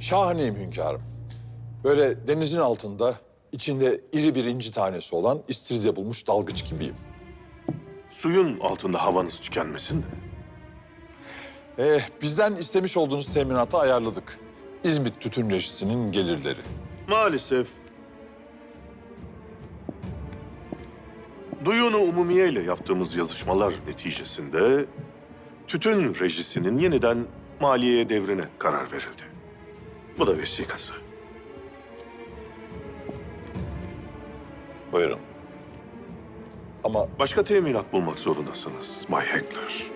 Şahaneyim hünkârım. Böyle denizin altında içinde iri bir inci tanesi olan istiridye bulmuş dalgıç gibiyim. Suyun altında havanız tükenmesin de. Eh, bizden istemiş olduğunuz teminatı ayarladık. İzmit Tütün Rejisi'nin gelirleri. Maalesef Duyunu Umumiye ile yaptığımız yazışmalar neticesinde tütün rejisinin yeniden maliyeye devrine karar verildi. Bu da vesikası. Buyurun. Ama Başka teminat bulmak zorundasınız Bay Heckler.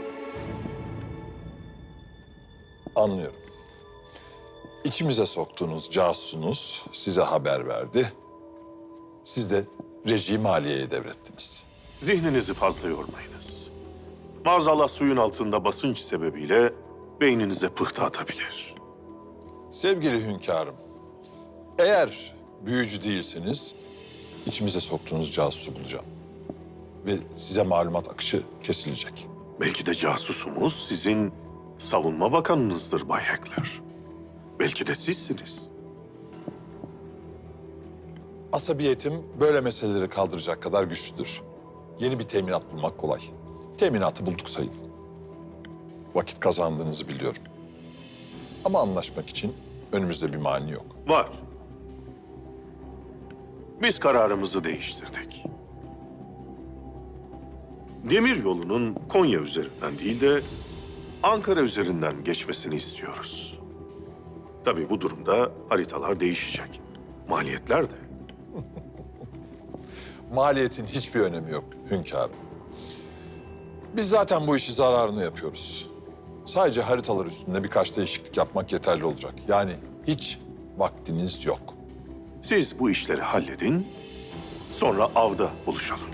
anlıyorum. İçimize soktuğunuz casusunuz size haber verdi. Siz de rejiyi maliyeye devrettiniz. Zihninizi fazla yormayınız. Maazallah suyun altında basınç sebebiyle beyninize pıhtı atabilir. Sevgili hünkârım, eğer büyücü değilseniz içimize soktuğunuz casusu bulacağım. Ve size malumat akışı kesilecek. Belki de casusumuz sizin savunma bakanınızdır Bay Heckler. Belki de sizsiniz. Asabiyetim böyle meseleleri kaldıracak kadar güçlüdür. Yeni bir teminat bulmak kolay. Teminatı bulduk sayın. Vakit kazandığınızı biliyorum. Ama anlaşmak için önümüzde bir mani yok. Var. Biz kararımızı değiştirdik. Demir yolunun Konya üzerinden değil de Ankara üzerinden geçmesini istiyoruz. Tabii bu durumda haritalar değişecek. Maliyetler de. Maliyetin hiçbir önemi yok hünkârım. Biz zaten bu işi zararını yapıyoruz. Sadece haritalar üstünde birkaç değişiklik yapmak yeterli olacak. Yani hiç vaktiniz yok. Siz bu işleri halledin, sonra avda buluşalım.